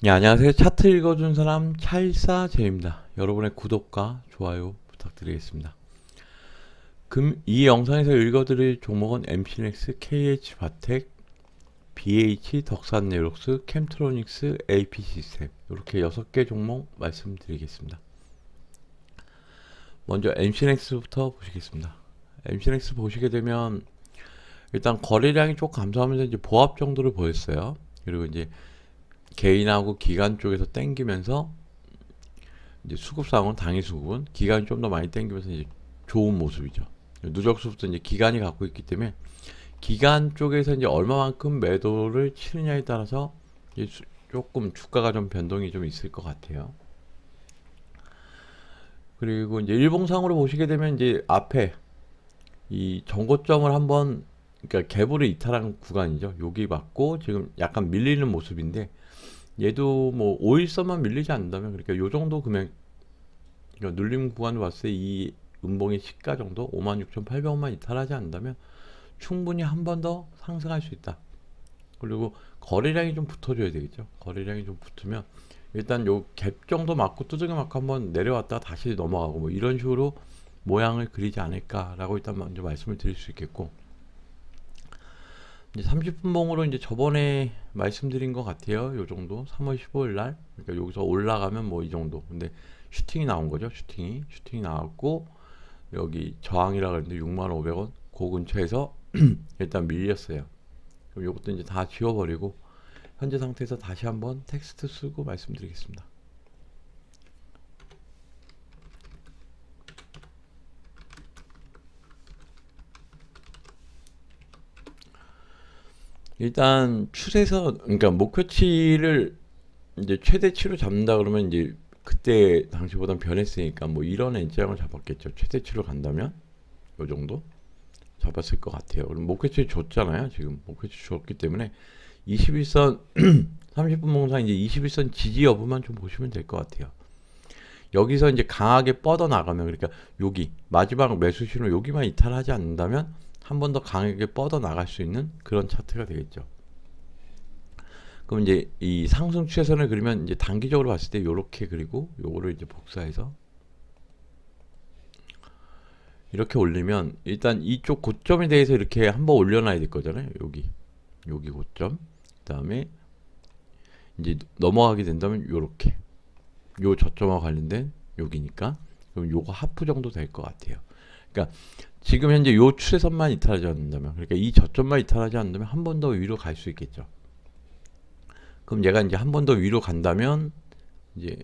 네, 안녕하세요. 차트 읽어준 사람 찰사제입니다. 여러분의 구독과 좋아요 부탁드리겠습니다. 금, 이 영상에서 읽어드릴 종목은 MC넥스, KH 바텍, BH, 덕산 네록스, 캠트로닉스, AP 시스템 이렇게 6개 종목 말씀드리겠습니다. 먼저 MC넥스부터 보시겠습니다. MC넥스 보시게 되면 일단 거래량이 조금 감소하면서 이제 보합 정도를 보였어요. 그리고 이제 개인하고 기관 쪽에서 땡기면서 이제 수급 상황은 당일 수급은 기관이 좀 더 많이 땡기면서 이제 좋은 모습이죠. 누적수부터 이제 기관이 갖고 있기 때문에 기관 쪽에서 이제 얼마만큼 매도를 치느냐에 따라서 수- 조금 주가가 좀 변동이 좀 있을 것 같아요. 그리고 이제 일봉상으로 보시게 되면 이제 앞에 이 정고점을 한번 그러니까 갭으로 이탈한 구간이죠. 여기 맞고 지금 약간 밀리는 모습인데 얘도 뭐 5일선만 밀리지 않는다면 그러니까 요 정도 금액 그러니까 눌림 구간을 봤을 때이 음봉의 시가 정도 56,800원만 이탈하지 않는다면 충분히 한 번 더 상승할 수 있다. 그리고 거래량이 좀 붙어줘야 되겠죠. 거래량이 좀 붙으면 일단 요 갭 정도 맞고 두들겨 맞고 한번 내려왔다가 다시 넘어가고 뭐 이런 식으로 모양을 그리지 않을까라고 일단 먼저 말씀을 드릴 수 있겠고 이제 30분 봉으로 이제 저번에 말씀드린 것 같아요. 요 정도 3월 15일 날 그러니까 여기서 올라가면 뭐 이 정도. 근데 슈팅이 나온 거죠. 슈팅이 슈팅이 나왔고 여기 저항이라 그랬는데 6만500원 그 근처에서 일단 밀렸어요. 그럼 이것도 이제 다 지워버리고 현재 상태에서 다시 한번 텍스트 쓰고 말씀드리겠습니다. 일단 추세선 그러니까 목표치를 이제 최대치로 잡는다 그러면 이제 그때 당시보단 변했으니까 뭐 이런 N자형을 잡았겠죠. 최대치로 간다면 요 정도 잡았을 것 같아요. 그럼 목표치 줬잖아요. 지금 목표치 줬기 때문에 21선 30분 봉상 이제 21선 지지 여부만 좀 보시면 될 것 같아요. 여기서 이제 강하게 뻗어 나가면 그러니까 여기 마지막 매수 신호 여기만 이탈하지 않는다면 한 번 더 강하게 뻗어 나갈 수 있는 그런 차트가 되겠죠. 그럼 이제 이 상승 추세선을 그리면 이제 단기적으로 봤을 때 요렇게 그리고 요거를 이제 복사해서 이렇게 올리면 일단 이쪽 고점에 대해서 이렇게 한번 올려놔야 될 거잖아요. 여기 여기 고점 그 다음에 이제 넘어가게 된다면 요렇게 요 저점과 관련된 여기니까 그럼 요거 하프 정도 될 것 같아요. 그러니까 지금 현재 요 추세선만 이탈하지 않는다면 그러니까 이 저점만 이탈하지 않는다면 한 번 더 위로 갈 수 있겠죠. 그럼 얘가 이제 한 번 더 위로 간다면 이제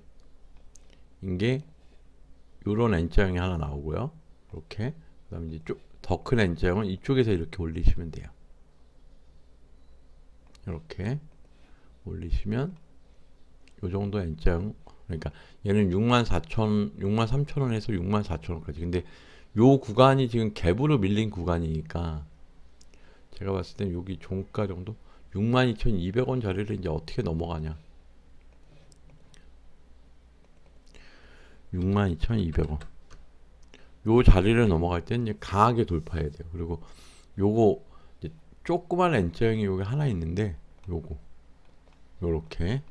이게 요런 N자형이 하나 나오고요. 이렇게 그다음에 이제 더 큰 N자형은 이쪽에서 이렇게 올리시면 돼요. 이렇게 올리시면 요 정도 N자형 그러니까 얘는 64,000 63,000원에서 64,000원까지. 근데 요 구간이 지금 갭으로 밀린 구간이니까 제가 봤을 땐 여기 종가 정도? 62,200원 자리를 이제 어떻게 넘어가냐? 62,200원. 요 자리를 넘어갈 땐 이제 강하게 돌파해야 돼요. 그리고 요거 조그만 N자형이 여기 하나 있는데 요거 요렇게.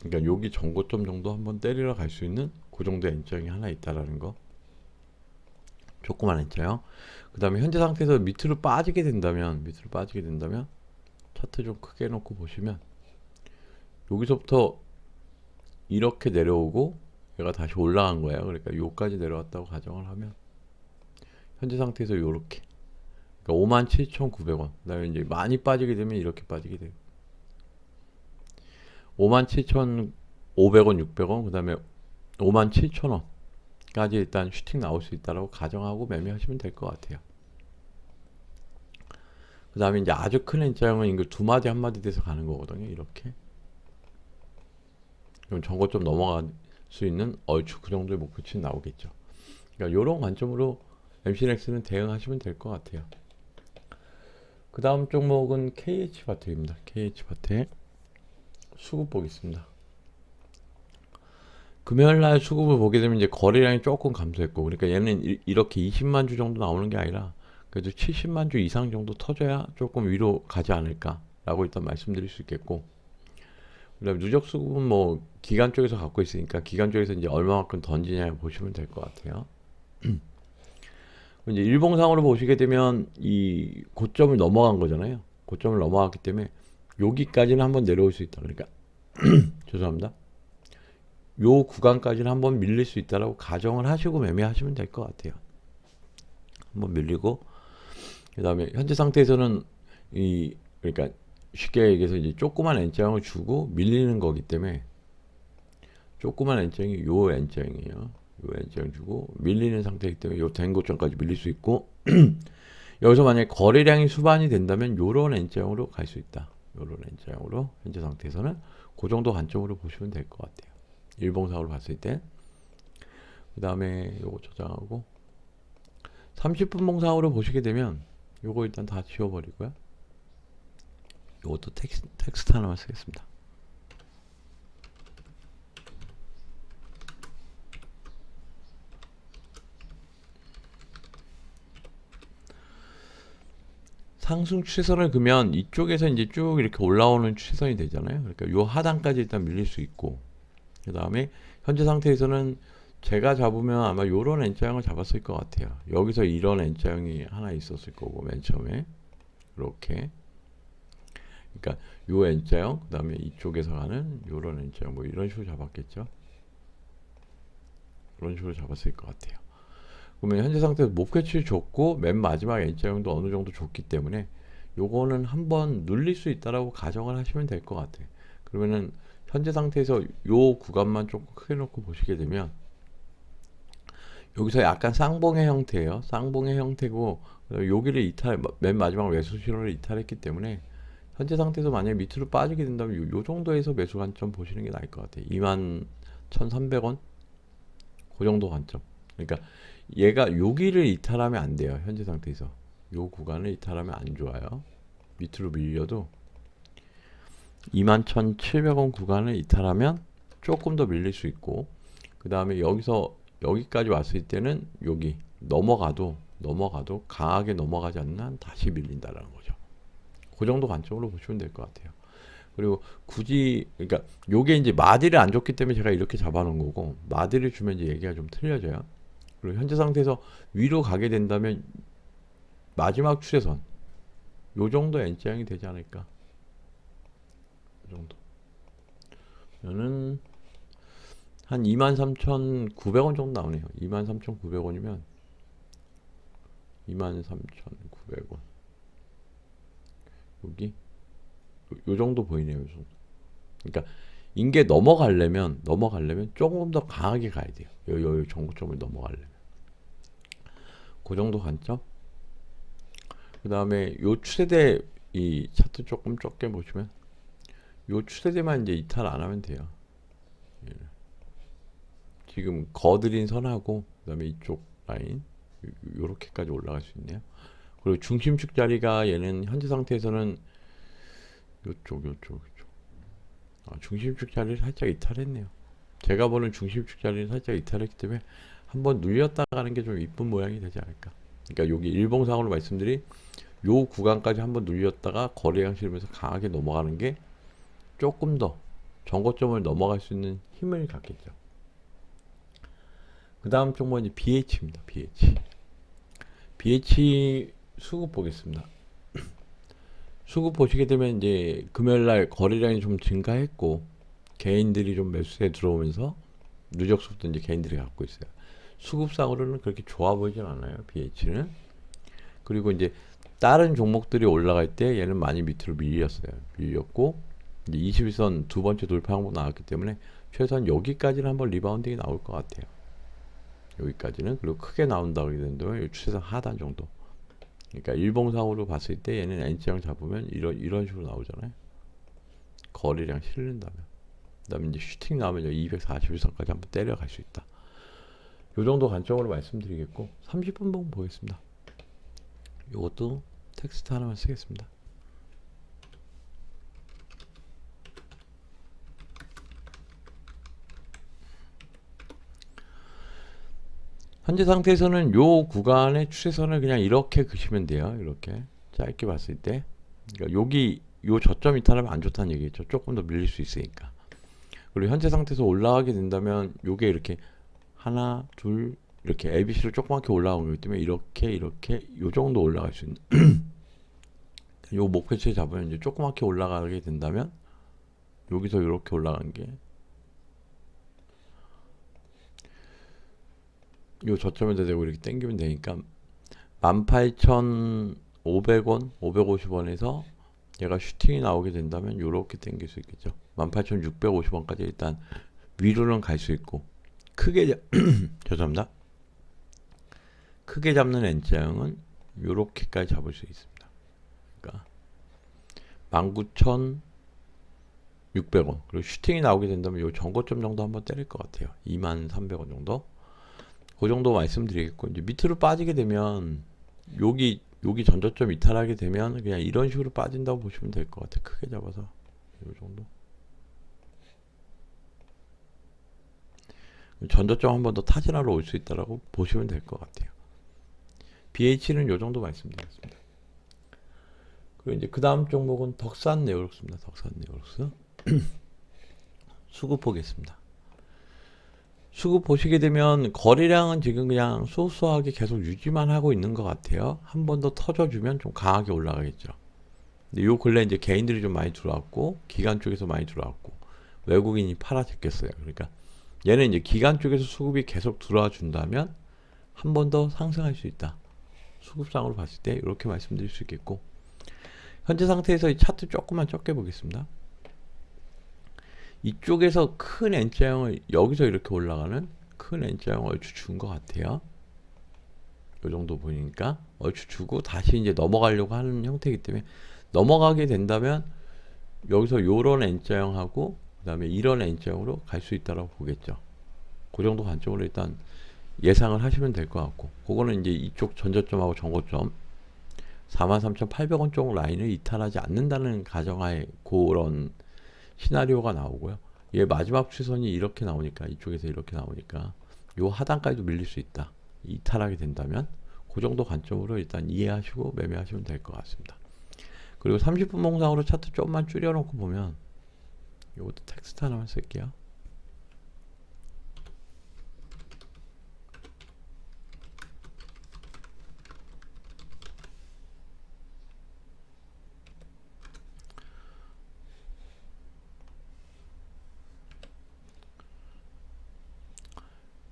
그러니까 여기 전고점 정도 한번 때리러 갈 수 있는 그 정도 N자형이 하나 있다라는 거 조그만 N자형 그 다음에 현재 상태에서 밑으로 빠지게 된다면 밑으로 빠지게 된다면 차트 좀 크게 놓고 보시면 여기서부터 이렇게 내려오고 얘가 다시 올라간 거예요. 그러니까 요까지 내려왔다고 가정을 하면 현재 상태에서 요렇게. 그러니까 57,900원. 그 다음에 이제 많이 빠지게 되면 이렇게 빠지게 돼요. 57,500원 600원. 그 다음에 57,000원 까지 일단 슈팅 나올 수 있다라고 가정하고 매매하시면 될 것 같아요. 그 다음에 이제 아주 큰 N자형은 이거 두 마디 한 마디 돼서 가는 거거든요. 이렇게. 그럼 전고점 넘어갈 수 있는 얼추 그 정도의 목표치는 나오겠죠. 그러니까 이런 관점으로 MCNX는 대응하시면 될 것 같아요. 그 다음 종목은 KH바텍입니다. KH바텍 수급 보겠습니다. 금요일 날 수급을 보게 되면 이제 거래량이 조금 감소했고 그러니까 얘는 이- 이렇게 20만 주 정도 나오는 게 아니라 그래도 70만 주 이상 정도 터져야 조금 위로 가지 않을까라고 일단 말씀드릴 수 있겠고 그다음에 누적 수급은 뭐 기간 쪽에서 갖고 있으니까 기간 쪽에서 이제 얼마만큼 던지냐 보시면 될 것 같아요. 이제 일봉상으로 보시게 되면 이 고점을 넘어간 거잖아요. 고점을 넘어갔기 때문에 여기까지는 한번 내려올 수 있다. 그러니까 죄송합니다. 요 구간까지는 한번 밀릴 수 있다라고 가정을 하시고 매매하시면 될 것 같아요. 한번 밀리고 그다음에 현재 상태에서는 이 그러니까 쉽게 얘기해서 이제 조그만 N장을 주고 밀리는 거기 때문에 조그만 N장이 요 N장이에요. 요 N장 주고 밀리는 상태이기 때문에 요 된 고점까지 밀릴 수 있고 여기서 만약에 거래량이 수반이 된다면 요런 N장으로 갈 수 있다. 요런 N장으로 현재 상태에서는 그 정도 관점으로 보시면 될 것 같아요. 일봉상으로 봤을 때. 그 다음에 요거 저장하고 30분 봉상으로 보시게 되면 요거 일단 다 지워버리고요. 요것도 텍스, 텍스트 하나만 쓰겠습니다. 상승 추세선을 그면 이쪽에서 이제 쭉 이렇게 올라오는 추세선이 되잖아요. 그러니까 요 하단까지 일단 밀릴 수 있고 그 다음에 현재 상태에서는 제가 잡으면 아마 요런 N자형을 잡았을 것 같아요. 여기서 이런 N자형이 하나 있었을 거고 맨 처음에 이렇게 그러니까 요 N자형 그 다음에 이쪽에서 가는 요런 N자형 뭐 이런 식으로 잡았겠죠. 그런 식으로 잡았을 것 같아요. 그러면 현재 상태에서 목표치 줬고 맨 마지막 N자형도 어느 정도 줬기 때문에 요거는 한번 눌릴 수 있다라고 가정을 하시면 될 것 같아요. 그러면은 현재 상태에서 요 구간만 조금 크게 놓고 보시게 되면 여기서 약간 쌍봉의 형태예요. 쌍봉의 형태고 여기를 이탈 맨 마지막 매수 신호를 이탈했기 때문에 현재 상태에서 만약에 밑으로 빠지게 된다면 요, 요 정도에서 매수 관점 보시는 게 나을 것 같아요. 2만 1,300원 그 정도 관점. 그러니까 얘가 여기를 이탈하면 안 돼요. 현재 상태에서 요 구간을 이탈하면 안 좋아요. 밑으로 밀려도 21,700원 구간을 이탈하면 조금 더 밀릴 수 있고 그 다음에 여기서 여기까지 왔을 때는 여기 넘어가도 넘어가도 강하게 넘어가지 않는 한 다시 밀린다라는 거죠. 그 정도 관점으로 보시면 될 것 같아요. 그리고 굳이 그러니까 요게 이제 마디를 안 줬기 때문에 제가 이렇게 잡아놓은 거고 마디를 주면 이제 얘기가 좀 틀려져요. 그리고 현재 상태에서 위로 가게 된다면 마지막 추세선 요 정도 N자형이 되지 않을까? 이 정도. 저는 한 23,900원 정도 나오네요. 23,900원이면 23,900원. 여기 요, 요 정도 보이네요. 요 정도. 그러니까 인게 넘어가려면 넘어가려면 조금 더 강하게 가야 돼요. 요, 요, 요 정고점을 넘어가려면. 그 정도 관점. 그 다음에 요 추세대 이 차트 조금 적게 보시면 요 추세대만 이제 이탈 안 하면 돼요. 예. 지금 거드린 선하고 그다음에 이쪽 라인 요- 요렇게까지 올라갈 수 있네요. 그리고 중심축 자리가 얘는 현재 상태에서는 요쪽 요쪽 요쪽 아, 중심축 자리를 살짝 이탈했네요. 제가 보는 중심축 자리는 살짝 이탈했기 때문에 한번 눌렸다 가는 게 좀 이쁜 모양이 되지 않을까. 그러니까 여기 일봉상으로 말씀드린 요 구간까지 한번 눌렸다가 거래량 실으면서 강하게 넘어가는 게 조금 더 정고점을 넘어갈 수 있는 힘을 갖겠죠. 그 다음 종목은 BH입니다. BH. BH 수급 보겠습니다. 수급 보시게 되면 이제 금요일 날 거래량이 좀 증가했고 개인들이 좀 매수에 들어오면서 누적 수급도 이제 개인들이 갖고 있어요. 수급상으로는 그렇게 좋아 보이진 않아요. BH는. 그리고 이제 다른 종목들이 올라갈 때 얘는 많이 밑으로 밀렸어요. 밀렸고 이제 21선 두 번째 돌파 항목 나왔기 때문에 최소한 여기까지는 한번 리바운딩이 나올 것 같아요. 여기까지는 그리고 크게 나온다 그러게 된다면 이 추세선 하단 정도. 그러니까 일봉상으로 봤을 때 얘는 N자형 잡으면 이런 이런 식으로 나오잖아요. 거리량 실른다면. 그다음에 이제 슈팅 나오면 241선까지 한번 때려갈 수 있다. 요 정도 관점으로 말씀드리겠고 30분 봉 보겠습니다. 요것도 텍스트 하나만 쓰겠습니다. 현재 상태에서는 요 구간의 추세선을 그냥 이렇게 그시면 돼요. 이렇게 짧게 봤을 때. 그러니까 여기 요 저점 이탈하면 안 좋다는 얘기겠죠. 조금 더 밀릴 수 있으니까. 그리고 현재 상태에서 올라가게 된다면 요게 이렇게 하나, 둘 이렇게 ABC로 조그맣게 올라온 거기 때문에 이렇게 이렇게 요 정도 올라갈 수 있는 요 목표치 잡으면 이제 조그맣게 올라가게 된다면 여기서 이렇게 올라간 게 요 저점에다 대고 이렇게 당기면 되니까 18,500원, 550원에서 얘가 슈팅이 나오게 된다면 요렇게 당길 수 있겠죠. 18,650원까지 일단 위로는 갈 수 있고 크게 잡- 죄송합니다. 크게 잡는 N자형은 요렇게까지 잡을 수 있습니다. 그러니까 19,600원 그리고 슈팅이 나오게 된다면 요 전고점 정도 한번 때릴 것 같아요. 23,300원 정도. 그 정도 말씀드리겠고 이제 밑으로 빠지게 되면 여기 여기 전저점 이탈하게 되면 그냥 이런 식으로 빠진다고 보시면 될 것 같아요. 크게 잡아서 요 정도. 전저점 한 번 더 타진하러 올 수 있다라고 보시면 될 것 같아요. BH는 요 정도 말씀드리겠습니다. 그리고 이제 그 다음 종목은 덕산 네오록스입니다. 덕산 네오록스 수급 보겠습니다. 수급 보시게 되면 거래량은 지금 그냥 소소하게 계속 유지만 하고 있는 것 같아요. 한 번 더 터져주면 좀 강하게 올라가겠죠. 근데 요 근래 이제 개인들이 좀 많이 들어왔고 기관 쪽에서 많이 들어왔고 외국인이 팔아 제꼈어요. 그러니까 얘는 이제 기관 쪽에서 수급이 계속 들어와 준다면 한 번 더 상승할 수 있다. 수급상으로 봤을 때 이렇게 말씀드릴 수 있겠고 현재 상태에서 이 차트 조금만 적게 보겠습니다. 이쪽에서 큰 N자형을 여기서 이렇게 올라가는 큰 N자형 얼추 준 것 같아요. 이 정도 보니까 얼추 주고 다시 이제 넘어가려고 하는 형태이기 때문에 넘어가게 된다면 여기서 요런 N자형하고 그 다음에 이런 N자형으로 갈 수 있다라고 보겠죠. 그 정도 관점으로 일단 예상을 하시면 될 것 같고 그거는 이제 이쪽 전저점하고 전고점 43,800원 쪽 라인을 이탈하지 않는다는 가정하에 그런 시나리오가 나오고요. 얘 마지막 추선이 이렇게 나오니까 이쪽에서 이렇게 나오니까 요 하단까지도 밀릴 수 있다. 이탈하게 된다면 그 정도 관점으로 일단 이해하시고 매매하시면 될 것 같습니다. 그리고 30분 몽상으로 차트 조금만 줄여놓고 보면 요것도 텍스트 하나만 쓸게요.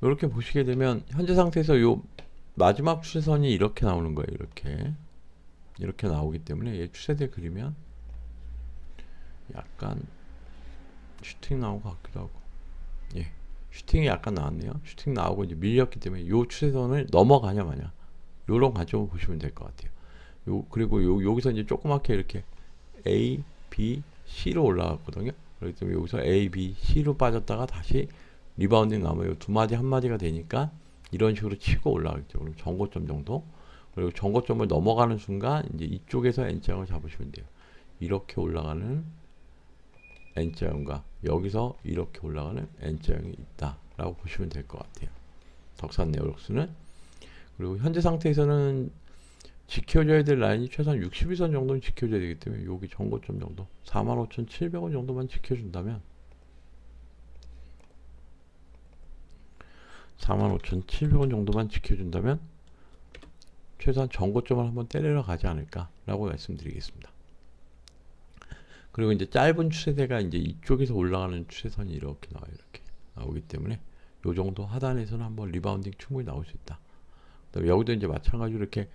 이렇게 보시게 되면 현재 상태에서 요 마지막 추세선이 이렇게 나오는 거예요. 이렇게 이렇게 나오기 때문에 얘 추세대 그리면 약간 슈팅 나온 것 같기도 하고 예 슈팅이 약간 나왔네요. 슈팅 나오고 이제 밀렸기 때문에 요 추세선을 넘어가냐 마냐 요런 관점을 보시면 될 것 같아요. 요 그리고 요 여기서 이제 조그맣게 이렇게 A, B, C로 올라갔거든요. 그렇기 때문에 여기서 A, B, C로 빠졌다가 다시 리바운딩 나면 두 마디 한 마디가 되니까 이런 식으로 치고 올라가겠죠. 그럼 전고점 정도. 그리고 전고점을 넘어가는 순간 이제 이쪽에서 N자형을 잡으시면 돼요. 이렇게 올라가는 N자형과 여기서 이렇게 올라가는 N자형이 있다라고 보시면 될 것 같아요. 덕산 네오록스는 그리고 현재 상태에서는 지켜줘야 될 라인이 최소한 62선 정도는 지켜줘야 되기 때문에 여기 전고점 정도 45,700원 정도만 지켜준다면 45,700원 정도만 지켜준다면 최소한 전고점을 한번 때리러 가지 않을까라고 말씀드리겠습니다. 그리고 이제 짧은 추세대가 이제 이쪽에서 올라가는 추세선이 이렇게 나와요. 이렇게 나오기 때문에 요 정도 하단에서는 한번 리바운딩 충분히 나올 수 있다. 그다음에 여기도 이제 마찬가지로 이렇게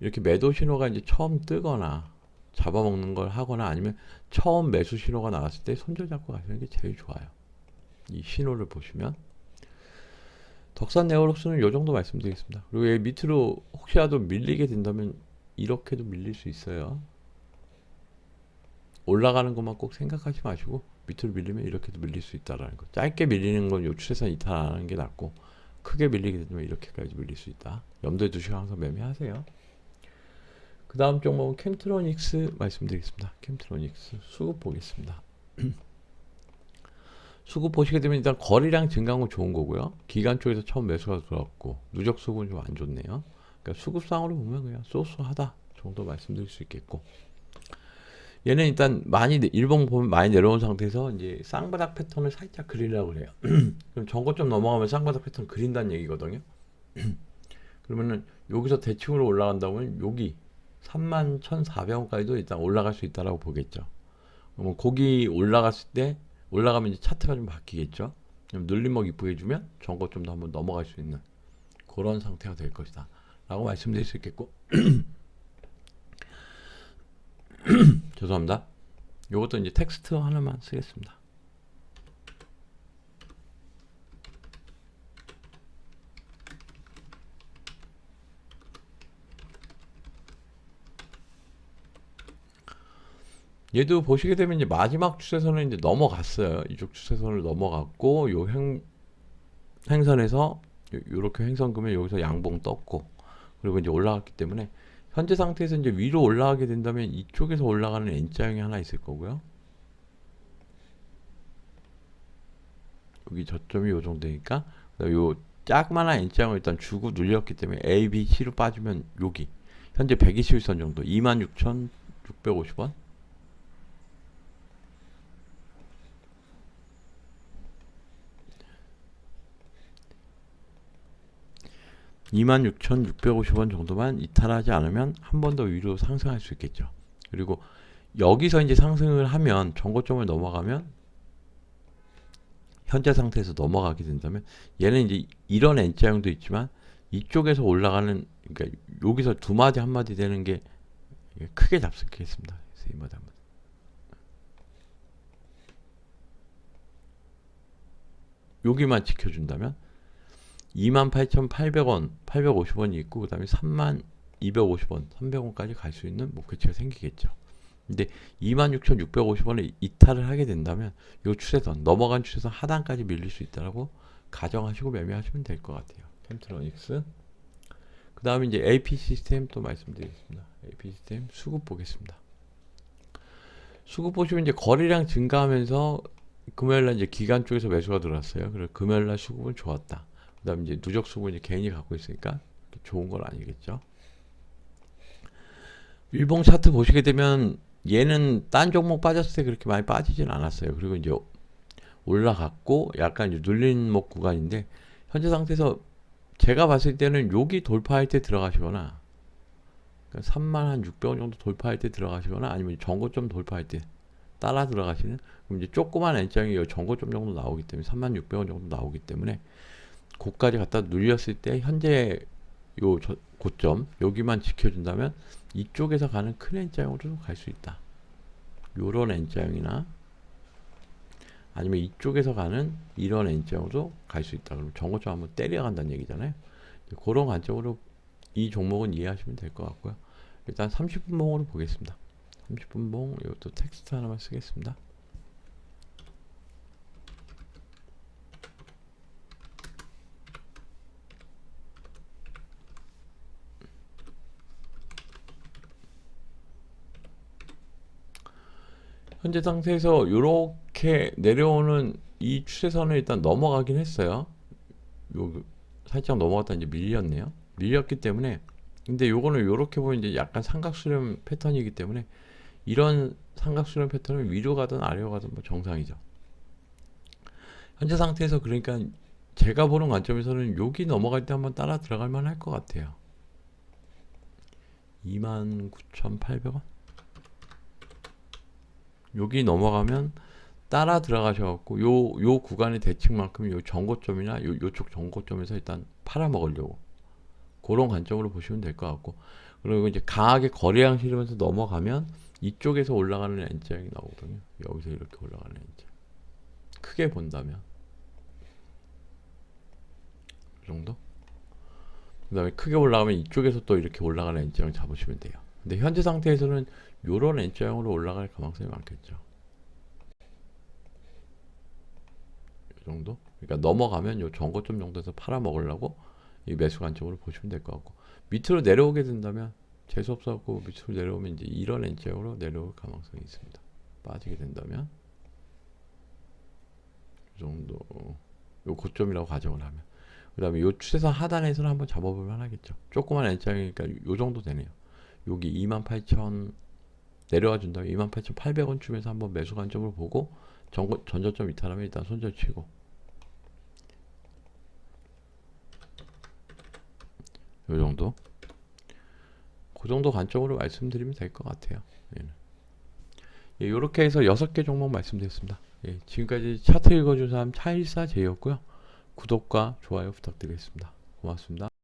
이렇게 매도 신호가 이제 처음 뜨거나 잡아먹는 걸 하거나 아니면 처음 매수 신호가 나왔을 때 손절 잡고 가시는 게 제일 좋아요. 이 신호를 보시면 덕산 네오록스는 요 정도 말씀드리겠습니다. 그리고 얘 밑으로 혹시라도 밀리게 된다면 이렇게도 밀릴 수 있어요. 올라가는 것만 꼭 생각하지 마시고 밑으로 밀리면 이렇게도 밀릴 수 있다라는 거. 짧게 밀리는 건 요 추세선 이탈 안 하는 게 낫고 크게 밀리게 되면 이렇게까지 밀릴 수 있다. 염두에 두시고 항상 매매하세요. 그 다음 종목은 캠트로닉스 말씀드리겠습니다. 캠트로닉스 수급 보겠습니다. 수급 보시게 되면 일단 거래량 증가한 건 좋은 거고요. 기간 쪽에서 처음 매수가 들어왔고 누적 수급은 좀 안 좋네요. 그러니까 수급상으로 보면 그냥 쏘쏘하다 정도 말씀드릴 수 있겠고 얘는 일단 많이 내- 일봉 보면 많이 내려온 상태에서 이제 쌍바닥 패턴을 살짝 그리려고 그래요. 그럼 전고점 넘어가면 쌍바닥 패턴 그린다는 얘기거든요. 그러면은 여기서 대칭으로 올라간다면 여기 31,400원까지도 일단 올라갈 수 있다라고 보겠죠. 그러면 거기 올라갔을 때 올라가면 이제 차트가 좀 바뀌겠죠. 그럼 눌림목 이쁘게 해주면 전고점도 한번 넘어갈 수 있는 그런 상태가 될 것이다. 라고 말씀드릴 수 있겠고 죄송합니다. 이것도 이제 텍스트 하나만 쓰겠습니다. 얘도 보시게 되면 이제 마지막 추세선을 이제 넘어갔어요. 이쪽 추세선을 넘어갔고 요 행, 행선에서 요- 요렇게 행선 그면 여기서 양봉 떴고 그리고 이제 올라갔기 때문에 현재 상태에서 이제 위로 올라가게 된다면 이쪽에서 올라가는 N자형이 하나 있을 거고요. 여기 저점이 요 정도니까 요 작만한 N자형을 일단 주고 눌렸기 때문에 A, B, C로 빠지면 여기 현재 121선 정도 26,650원 26,650원 정도만 이탈하지 않으면 한 번 더 위로 상승할 수 있겠죠. 그리고 여기서 이제 상승을 하면 정고점을 넘어가면 현재 상태에서 넘어가게 된다면 얘는 이제 이런 N자형도 있지만 이쪽에서 올라가는 그러니까 여기서 두 마디 한 마디 되는 게 크게 잡수겠습니다. 세 마디 한 마디. 여기만 지켜준다면 28,800원, 850원이 있고 그다음에 3,250원, 300원까지 갈 수 있는 목표치가 생기겠죠. 근데 26,650원에 이탈을 하게 된다면 이 추세선 넘어간 추세선 하단까지 밀릴 수 있다라고 가정하시고 매매하시면 될 것 같아요. 캠트로닉스. 그다음에 이제 AP 시스템 또 말씀드리겠습니다. AP 시스템 수급 보겠습니다. 수급 보시면 이제 거래량 증가하면서 금요일날 이제 기간 쪽에서 매수가 들어왔어요. 그래서 금요일날 수급은 좋았다. 그다음 이제 누적 수급은 이제 개인이 갖고 있으니까 좋은 건 아니겠죠. 일봉 차트 보시게 되면 얘는 딴 종목 빠졌을 때 그렇게 많이 빠지진 않았어요. 그리고 이제 올라갔고 약간 이제 눌린 목 구간인데 현재 상태에서 제가 봤을 때는 여기 돌파할 때 들어가시거나 그러니까 3만 한 600원 정도 돌파할 때 들어가시거나 아니면 전고점 돌파할 때 따라 들어가시는 그럼 이제 조그만 N장이 요 전고점 정도 나오기 때문에 3만 600원 정도 나오기 때문에 고까지 갖다 눌렸을 때 현재 요 저- 고점 여기만 지켜준다면 이쪽에서 가는 큰 N자형으로 갈수 있다. 요런 N자형이나 아니면 이쪽에서 가는 이런 N자형으로 갈수 있다. 그럼 정고점 한번 때려간다는 얘기잖아요. 그런 관점으로 이 종목은 이해하시면 될 것 같고요. 일단 30분봉으로 보겠습니다. 30분봉 이것도 텍스트 하나만 쓰겠습니다. 현재 상태에서 이렇게 내려오는 이 추세선을 일단 넘어가긴 했어요. 요 살짝 넘어갔다 이제 밀렸네요. 밀렸기 때문에 근데 요거는 요렇게 보면 이제 약간 삼각수렴 패턴이기 때문에 이런 삼각수렴 패턴은 위로 가든 아래로 가든 뭐 정상이죠. 현재 상태에서 그러니까 제가 보는 관점에서는 여기 넘어갈 때 한번 따라 들어갈 만할 것 같아요. 29,800원? 여기 넘어가면 따라 들어가셔갖고 요, 요 구간의 대칭만큼 요 정고점이나 요, 요쪽 정고점에서 일단 팔아먹으려고 그런 관점으로 보시면 될 것 같고 그리고 이제 강하게 거래량 실으면서 넘어가면 이쪽에서 올라가는 N자형이 나오거든요. 여기서 이렇게 올라가는 N자. 크게 본다면. 이 정도? 그 다음에 크게 올라가면 이쪽에서 또 이렇게 올라가는 N자형 잡으시면 돼요. 근데 현재 상태에서는 요런 N자형으로 올라갈 가능성이 많겠죠 이 정도? 그러니까 넘어가면 요 전고점 정도에서 팔아 먹으려고 이 매수 관점으로 보시면 될 것 같고 밑으로 내려오게 된다면 재수 없어갖고 밑으로 내려오면 이제 이런 N자형으로 내려올 가능성이 있습니다. 빠지게 된다면 이 정도 요 고점이라고 가정을 하면 그 다음에 요 추세선 하단에서는 한번 잡아볼 만 하겠죠. 조그만 N자형이니까 요 정도 되네요. 여기 28,000 내려와 준다면 28,800원쯤에서 한번 매수 관점을 보고 전, 전저점 이탈하면 일단 손절 치고. 요 정도? 그 정도 관점으로 말씀드리면 될 것 같아요. 예, 이렇게 해서 여섯 개 종목 말씀드렸습니다. 예, 지금까지 차트 읽어준 사람 차일사 제이였고요. 구독과 좋아요 부탁드리겠습니다. 고맙습니다